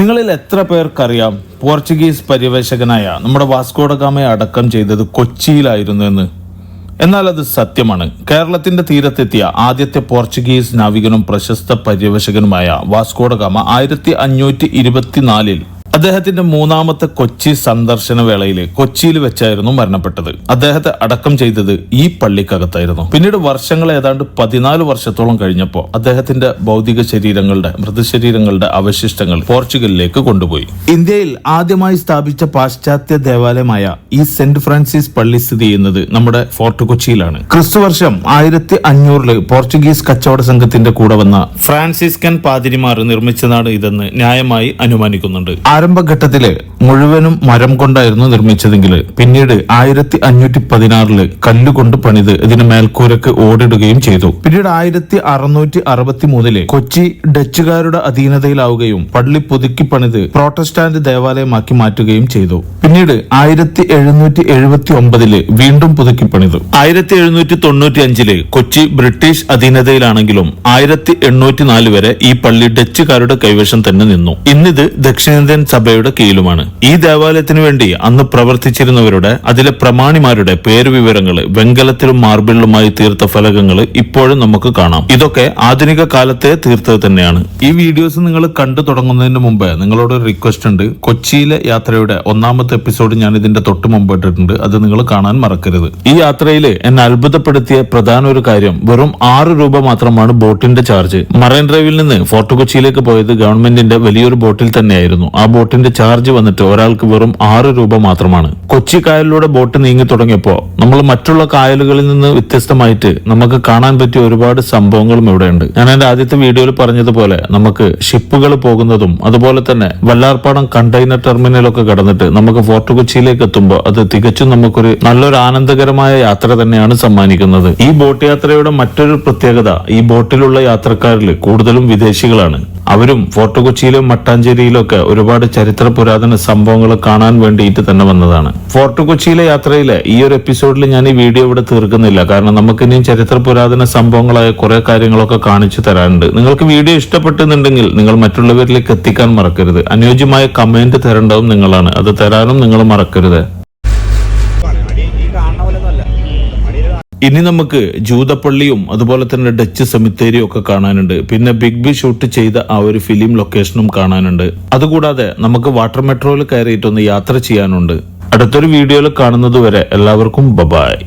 നിങ്ങളിൽ എത്ര പേർക്കറിയാം പോർച്ചുഗീസ് പര്യവേഷകനായ നമ്മുടെ വാസ്കോഡഗാമയെ അടക്കം ചെയ്തത് കൊച്ചിയിലായിരുന്നു എന്ന്? എന്നാൽ അത് സത്യമാണ്. കേരളത്തിന്റെ തീരത്തെത്തിയ ആദ്യത്തെ പോർച്ചുഗീസ് നാവികനും പ്രശസ്ത പര്യവേഷകനുമായ വാസ്കോഡഗാമ ആയിരത്തി അഞ്ഞൂറ്റി ഇരുപത്തിനാലിൽ അദ്ദേഹത്തിന്റെ മൂന്നാമത്തെ കൊച്ചി സന്ദർശന വേളയിൽ കൊച്ചിയിൽ വെച്ചായിരുന്നു മരണപ്പെട്ടത്. അദ്ദേഹത്തെ അടക്കം ചെയ്തത് ഈ പള്ളിക്കകത്തായിരുന്നു. പിന്നീട് വർഷങ്ങൾ ഏതാണ്ട് പതിനാല് വർഷത്തോളം കഴിഞ്ഞപ്പോൾ അദ്ദേഹത്തിന്റെ ഭൗതിക ശരീരങ്ങളുടെ മൃതശരീരങ്ങളുടെ അവശിഷ്ടങ്ങൾ പോർച്ചുഗലിലേക്ക് കൊണ്ടുപോയി. ഇന്ത്യയിൽ ആദ്യമായി സ്ഥാപിച്ച പാശ്ചാത്യ ദേവാലയമായ ഈ സെന്റ് ഫ്രാൻസിസ് പള്ളി സ്ഥിതി ചെയ്യുന്നത് നമ്മുടെ ഫോർട്ട് കൊച്ചിയിലാണ്. ക്രിസ്തുവർഷം ആയിരത്തി അഞ്ഞൂറിൽ പോർച്ചുഗീസ് കച്ചവട സംഘത്തിന്റെ കൂടെ വന്ന ഫ്രാൻസിസ്കൻ പാതിരിമാർ നിർമ്മിച്ചതാണ് ഇതെന്ന് ന്യായമായി അനുമാനിക്കുന്നുണ്ട്. ആരംഭഘട്ടത്തിൽ മുഴുവനും മരം കൊണ്ടായിരുന്നു നിർമ്മിച്ചതെങ്കിൽ പിന്നീട് ആയിരത്തി അഞ്ഞൂറ്റി പതിനാറിൽ കല്ലുകൊണ്ട് പണിത് ഇതിന് മേൽക്കൂരക്ക് ഓടിടുകയും ചെയ്തു. പിന്നീട് ആയിരത്തി അറുന്നൂറ്റി അറുപത്തി മൂന്നിൽ കൊച്ചി ഡച്ചുകാരുടെ അധീനതയിലാവുകയും പള്ളി പുതുക്കി പണിത് പ്രോട്ടസ്റ്റാന്റ് ദേവാലയമാക്കി മാറ്റുകയും ചെയ്തു. പിന്നീട് ആയിരത്തി എഴുന്നൂറ്റി എഴുപത്തി ഒമ്പതിൽ വീണ്ടും പുതുക്കി പണിതു. ആയിരത്തി എഴുന്നൂറ്റി തൊണ്ണൂറ്റി അഞ്ചിൽ കൊച്ചി ബ്രിട്ടീഷ് അധീനതയിലാണെങ്കിലും ആയിരത്തി എണ്ണൂറ്റി നാല് വരെ ഈ പള്ളി ഡച്ചുകാരുടെ കൈവശം തന്നെ നിന്നു. ഇന്നിത് ദക്ഷിണേന്ത്യൻ സഭയുടെ കീഴിലുമാണ്. ഈ ദേവാലയത്തിനു വേണ്ടി അന്ന് പ്രവർത്തിച്ചിരുന്നവരുടെ അതിലെ പ്രമാണിമാരുടെ പേരുവിവരങ്ങൾ വെങ്കലത്തിലും മാർബിളിലുമായി തീർത്ത ഫലകങ്ങൾ ഇപ്പോഴും നമുക്ക് കാണാം. ഇതൊക്കെ ആധുനിക കാലത്തെ തീർത്തത് തന്നെയാണ്. ഈ വീഡിയോസ് നിങ്ങൾ കണ്ടു തുടങ്ങുന്നതിന് മുമ്പ് നിങ്ങളോട് റിക്വസ്റ്റ് ഉണ്ട്. കൊച്ചിയിലെ യാത്രയുടെ ഒന്നാമത്തെ എപ്പിസോഡ് ഞാൻ ഇതിന്റെ തൊട്ട് മുമ്പ് ഇട്ടിട്ടുണ്ട്. അത് നിങ്ങൾ കാണാൻ മറക്കരുത്. ഈ യാത്രയിൽ എന്നെ അത്ഭുതപ്പെടുത്തിയ പ്രധാന ഒരു കാര്യം വെറും ആറ് രൂപ മാത്രമാണ് ബോട്ടിന്റെ ചാർജ് മറൈൻ ഡ്രൈവിൽ നിന്ന് ഫോർട്ട് കൊച്ചിയിലേക്ക് പോയത് ഗവൺമെന്റിന്റെ വലിയൊരു ബോട്ടിൽ തന്നെയായിരുന്നു. ആ ബോട്ടിന്റെ ചാർജ് വന്നിട്ട് ഒരാൾക്ക് വെറും ആറ് രൂപ മാത്രമാണ്. കൊച്ചി കായലിലൂടെ ബോട്ട് നീങ്ങി തുടങ്ങിയപ്പോ നമ്മൾ മറ്റുള്ള കായലുകളിൽ നിന്ന് വ്യത്യസ്തമായിട്ട് നമുക്ക് കാണാൻ പറ്റിയ ഒരുപാട് സംഭവങ്ങളും ഇവിടെയുണ്ട്. ഞാൻ എന്റെ ആദ്യത്തെ വീഡിയോയിൽ പറഞ്ഞതുപോലെ നമുക്ക് ഷിപ്പുകൾ പോകുന്നതും അതുപോലെ തന്നെ വല്ലാർപ്പാടം കണ്ടെയ്നർ ടെർമിനലൊക്കെ കടന്നിട്ട് നമുക്ക് ഫോർട്ട് കൊച്ചിയിലേക്ക് എത്തുമ്പോൾ അത് തികച്ചും നമുക്കൊരു നല്ലൊരു ആനന്ദകരമായ യാത്ര തന്നെയാണ് സമ്മാനിക്കുന്നത്. ഈ ബോട്ട് യാത്രയുടെ മറ്റൊരു പ്രത്യേകത ഈ ബോട്ടിലുള്ള യാത്രക്കാരിൽ കൂടുതലും വിദേശികളാണ്. അവരും ഫോർട്ട് കൊച്ചിയിലും മട്ടാഞ്ചേരിയിലും ഒക്കെ ഒരുപാട് ചരിത്ര പുരാതന സംഭവങ്ങൾ കാണാൻ വേണ്ടിയിട്ട് തന്നെ വന്നതാണ്. ഫോർട്ട് കൊച്ചിയിലെ യാത്രയിലെ ഈ ഒരു എപ്പിസോഡിൽ ഞാൻ ഈ വീഡിയോ ഇവിടെ തീർക്കുന്നില്ല. കാരണം നമുക്ക് ഇനിയും ചരിത്ര പുരാതന സംഭവങ്ങളായ കുറെ കാര്യങ്ങളൊക്കെ കാണിച്ചു തരാനുണ്ട്. നിങ്ങൾക്ക് വീഡിയോ ഇഷ്ടപ്പെട്ടുന്നുണ്ടെങ്കിൽ നിങ്ങൾ മറ്റുള്ളവരിലേക്ക് എത്തിക്കാൻ മറക്കരുത്. അനുയോജ്യമായ കമന്റ് തരേണ്ടതും നിങ്ങളാണ്. അത് തരാനും നിങ്ങൾ മറക്കരുത്. ഇനി നമുക്ക് ജൂതപ്പള്ളിയും അതുപോലെ തന്നെ ഡച്ച് സെമിത്തേരിയും ഒക്കെ കാണാനുണ്ട്. പിന്നെ ബിഗ് ബി ഷൂട്ട് ചെയ്ത ആ ഒരു ഫിലിം ലൊക്കേഷനും കാണാനുണ്ട്. അതുകൂടാതെ നമുക്ക് വാട്ടർ മെട്രോയിൽ കയറിയിട്ടൊന്ന് യാത്ര ചെയ്യാനുണ്ട്. അടുത്തൊരു വീഡിയോയിൽ കാണുന്നത് വരെ എല്ലാവർക്കും ബബായ്